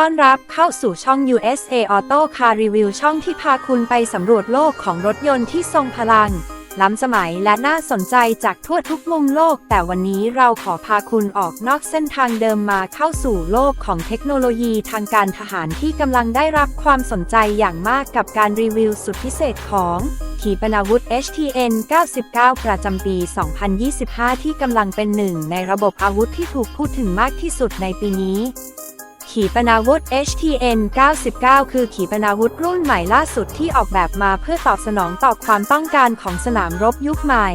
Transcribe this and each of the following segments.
ต้อนรับเข้าสู่ช่อง USA Auto Car Review ช่องที่พาคุณไปสำรวจโลกของรถยนต์ที่ทรงพลัง ล้ำสมัยและน่าสนใจจากทั่วทุกมุมโลก แต่วันนี้เราขอพาคุณออกนอกเส้นทางเดิมมาเข้าสู่โลกของเทคโนโลยีทางการทหารที่กำลังได้รับความสนใจอย่างมากกับการรีวิวสุดพิเศษของขีปนาวุธ HTN 99 ประจำปี 2025 ที่กำลังเป็นหนึ่งในระบบอาวุธที่ถูกพูดถึงมากที่สุดในปีนี้ ขีปนาวุธ HTN 99 คือขีปนาวุธรุ่นใหม่ล่าสุดที่ออกแบบมาเพื่อตอบสนองต่อความต้องการของสนามรบยุคใหม่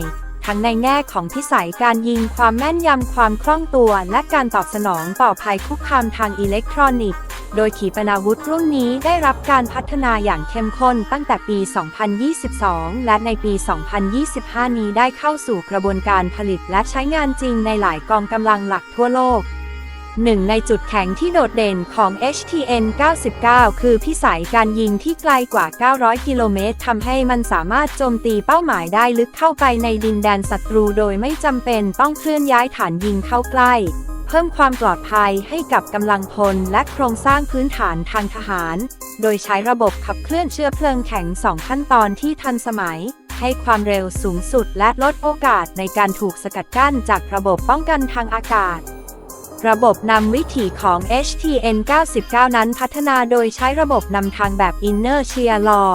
ทั้งในแง่ของพิสัยการยิงความแม่นยำความคล่องตัว และการตอบสนองต่อภัยคุกคามทางอิเล็กทรอนิกส์ โดยขีปนาวุธรุ่นนี้ได้รับการพัฒนาอย่างเข้มข้นตั้งแต่ปี 2022 และในปี 2025 นี้ได้เข้าสู่กระบวนการผลิตและใช้งานจริงในหลายกองกำลังหลักทั่วโลก หนึ่งในจุดแข็งที่โดดเด่นของ HTN 99 คือพิสัยการยิงที่ไกลกว่า 900 กิโลเมตรทำให้มันสามารถโจมตีเป้าหมายได้ลึกเข้าไปในดินแดนศัตรูโดยไม่จำเป็นต้องเคลื่อนย้ายฐานยิงเข้าใกล้ เพิ่มความปลอดภัยให้กับกำลังพลและโครงสร้างพื้นฐานทางทหาร โดยใช้ระบบขับเคลื่อนเชื้อเพลิงแข็ง 2 ขั้นตอนที่ทันสมัยให้ความเร็วสูงสุดและลดโอกาสในการถูกสกัดกั้นจากระบบป้องกันทางอากาศ ระบบนำวิถีของ HTN 99 นั้นพัฒนาโดยใช้ระบบนำทางแบบ Inertia Law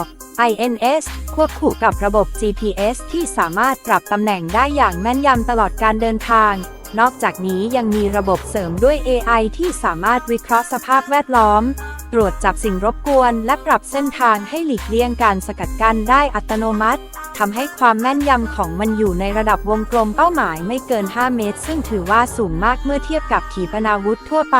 INS ควบคู่กับระบบ GPS ที่สามารถปรับตำแหน่งได้อย่างแม่นยำตลอดการเดินทาง นอกจากนี้ยังมีระบบเสริมด้วย AI ที่สามารถวิเคราะห์สภาพแวดล้อม ตรวจจับสิ่งรบกวน และปรับเส้นทางให้หลีกเลี่ยงการสกัดกั้นได้อัตโนมัติทำให้ความแม่นยำของมันอยู่ในระดับวงกลมเป้าหมายไม่เกิน 5 เมตร ซึ่งถือว่าสูงมากเมื่อเทียบกับขีปนาวุธทั่วไป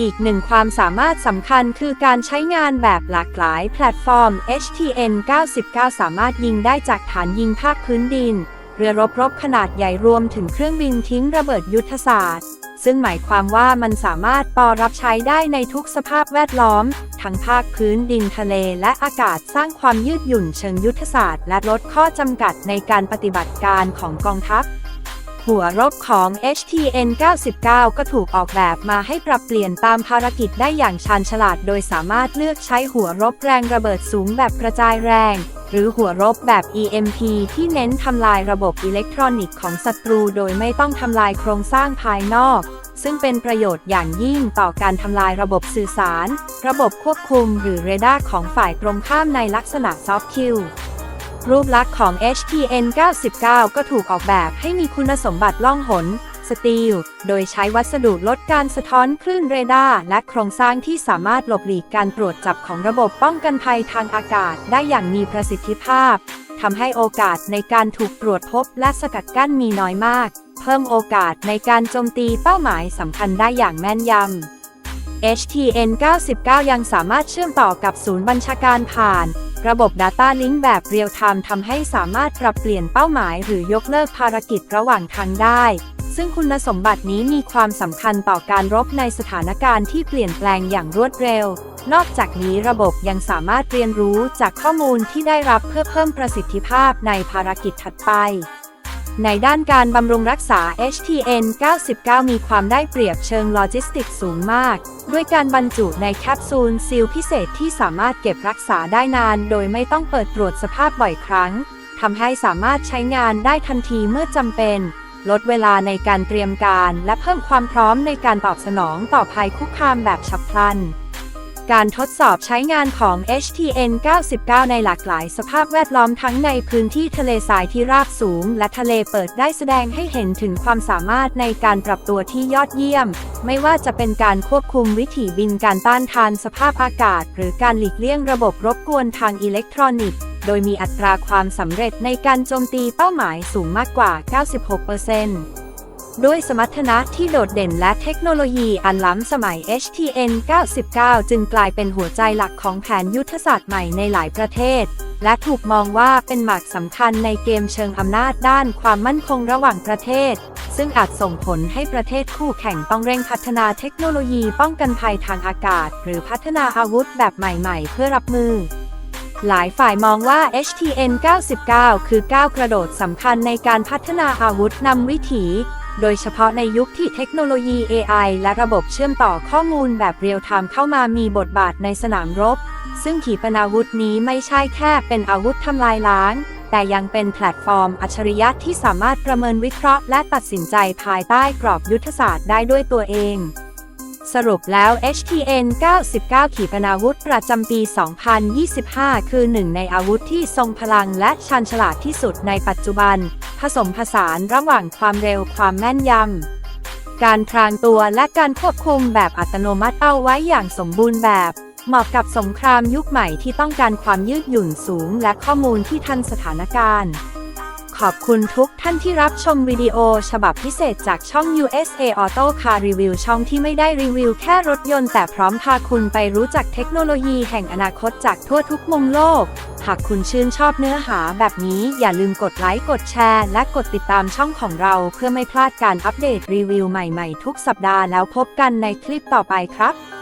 อีกหนึ่งความสามารถสำคัญคือการใช้งานแบบหลากหลายแพลตฟอร์ม HTN 99 สามารถยิงได้จากฐานยิงภาคพื้นดิน เรือรบรบขนาดใหญ่รวมถึงเครื่องบินทิ้งระเบิดยุทธศาสตร์ ซึ่งหมายความว่ามันสามารถปอรับใช้ได้ในทุกสภาพแวดล้อม ทั้งภาคพื้นดินทะเลและอากาศสร้างความยืดหยุ่นเชิงยุทธศาสตร์ และลดข้อจำกัดในการปฏิบัติการของกองทัพ หัวรบของ HTN 99 ก็ถูกออกแบบมาให้ปรับเปลี่ยนตามภารกิจได้อย่างชาญฉลาด โดยสามารถเลือกใช้หัวรบแรงระเบิดสูงแบบกระจายแรง หรือหัวรบแบบ EMP ที่เน้นทำลายระบบอิเล็กทรอนิกส์ของศัตรูโดยไม่ต้องทำลายโครงสร้างภายนอก ซึ่งเป็นประโยชน์อย่างยิ่งต่อการทำลายระบบสื่อสาร ระบบควบคุมหรือเรดาร์ของฝ่ายตรงข้ามในลักษณะซอฟต์คิล รูปลักษณ์ของ HTN 99 ก็ถูกออกแบบให้มีคุณสมบัติล่องหน สตีล โดยใช้วัสดุลดการสะท้อนคลื่นเรดาร์และโครงสร้างที่สามารถหลบหลีกการตรวจจับของระบบป้องกันภัยทางอากาศได้อย่างมีประสิทธิภาพทำให้โอกาสในการถูกตรวจพบและสกัดกั้นมีน้อยมาก เพิ่มโอกาสในการโจมตีเป้าหมายสำคัญได้อย่างแม่นยำ HTN 99 ยังสามารถเชื่อมต่อกับศูนย์บัญชาการผ่าน ระบบ Data Link แบบเรียลไทม์ทำให้สามารถปรับเปลี่ยนเป้าหมาย หรือยกเลิกภารกิจระหว่างทางได้ ซึ่งคุณสมบัตินี้มีความสำคัญต่อการรบในสถานการณ์ที่เปลี่ยนแปลงอย่างรวดเร็ว นอกจากนี้ระบบยังสามารถเรียนรู้จากข้อมูลที่ได้รับเพื่อเพิ่มประสิทธิภาพในภารกิจถัดไป ในด้านการบำรุงรักษา HTN 99 มีความได้เปรียบเชิงโลจิสติกสูงมาก ด้วยการบรรจุในแคปซูลซีลพิเศษที่สามารถเก็บรักษาได้นาน โดยไม่ต้องเปิดตรวจสภาพบ่อยครั้งทำให้สามารถใช้งานได้ทันทีเมื่อจำเป็น ลดเวลาในการเตรียมการ และเพิ่มความพร้อมในการตอบสนองต่อภัยคุกคามแบบฉับพลัน การทดสอบใช้งานของ HTN 99 ในหลากหลายสภาพแวดล้อมทั้งในพื้นที่ทะเลทรายที่ราบสูง และทะเลเปิดได้แสดงให้เห็นถึงความสามารถในการปรับตัวที่ยอดเยี่ยม ไม่ว่าจะเป็นการควบคุมวิถีบินการต้านทานสภาพอากาศ หรือการหลีกเลี่ยงระบบรบกวนทางอิเล็กทรอนิกส์ โดยมีอัตราความสำเร็จในการโจมตีเป้าหมายสูงมากกว่า 96% ด้วยสมรรถนะที่โดดเด่นและเทคโนโลยีอันล้ำสมัย HTN 99 จึงกลายเป็นหัวใจหลักของแผนยุทธศาสตร์ใหม่ในหลายประเทศ และถูกมองว่าเป็นหมากสำคัญในเกมเชิงอำนาจด้านความมั่นคงระหว่างประเทศ ซึ่งอาจส่งผลให้ประเทศคู่แข่งต้องเร่งพัฒนาเทคโนโลยีป้องกันภัยทางอากาศ หรือพัฒนาอาวุธแบบใหม่ๆ เพื่อรับมือหลายฝ่ายมองว่า HTN 99 คือก้าวกระโดดสำคัญในการพัฒนาอาวุธนำวิถี โดยเฉพาะในยุคที่เทคโนโลยี AI และระบบเชื่อมต่อข้อมูลแบบเรียลไทม์เข้ามามีบทบาทในสนามรบ ซึ่งขีปนาวุธนี้ไม่ใช่แค่เป็นอาวุธทำลายล้าง แต่ยังเป็นแพลตฟอร์มอัจฉริยะที่สามารถประเมินวิเคราะห์และตัดสินใจภายใต้กรอบยุทธศาสตร์ได้ด้วยตัวเอง สรุปแล้ว HTN 99 ขีปนาวุธประจำปี 2025 คือหนึ่งในอาวุธที่ทรงพลังและชันฉลาดที่สุดในปัจจุบัน ผสมผสานระหว่างความเร็วความแม่นยำ การพรางตัวและการควบคุมแบบอัตโนมัติเอาไว้อย่างสมบูรณ์แบบ เหมาะกับสงครามยุคใหม่ที่ต้องการความยืดหยุ่นสูงและข้อมูลที่ทันสถานการณ์ อบคุณทุกท่านที่รับชมวิดีโอฉบับพิเศษจากช่อง USA Auto Car Review ช่องที่ไม่ได้รีวิวแค่รถยนต์แต่พร้อมพาคุณไปรู้จักเทคโนโลยีแห่งอนาคตจากทั่วทุกมุมโลก หากคุณชื่นชอบเนื้อหาแบบนี้อย่าลืมกดไลค์ กดแชร์ และกดติดตามช่องของเราเพื่อไม่พลาดการอัปเดตรีวิวใหม่ๆ ทุกสัปดาห์แล้วพบกันในคลิปต่อไปครับ